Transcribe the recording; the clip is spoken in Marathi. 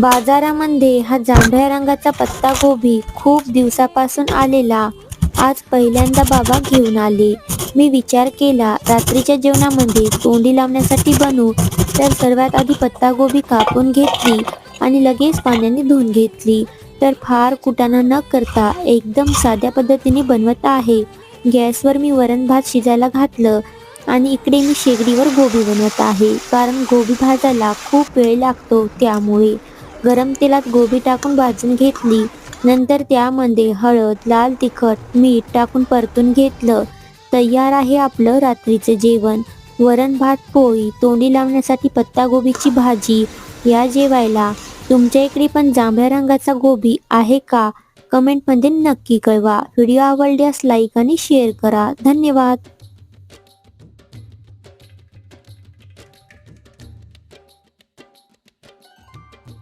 बाजारामध्ये हा जांभळ्या रंगाचा पत्तागोबी खूप दिवसापासून आलेला. आज पहिल्यांदा बाबा घेऊन आले. मी विचार केला रात्रीच्या जेवणामध्ये तोंडी लावण्यासाठी बनू. तर सर्वात आधी पत्तागोबी कापून घेतली आणि लगेच पाण्याने धुवून घेतली. तर फार कुटाणा न करता एकदम साध्या पद्धतीने बनवत आहे. गॅसवर मी वरण भात शिजायला घातलं आणि इकडे मी शेगडीवर गोबी बनवत आहे. कारण गोबी भाजायला खूप वेळ लागतो त्यामुळे. गरम तेलात गोबी टाकून भाजून घेतली. नंतर त्यामध्ये हळद लाल तिखट मीठ टाकून परतून घेतलं. तयार आहे आपलं रात्रीचं जेवण. वरण भात पोळी तोंडी लावण्यासाठी पत्तागोबीची भाजी. या जेवायला तुमच्या इकडे पण जांभळ्या रंगाचा गोबी आहे का? कमेंटमध्ये नक्की कळवा. व्हिडिओ आवडल्यास लाईक आणि शेअर करा. धन्यवाद.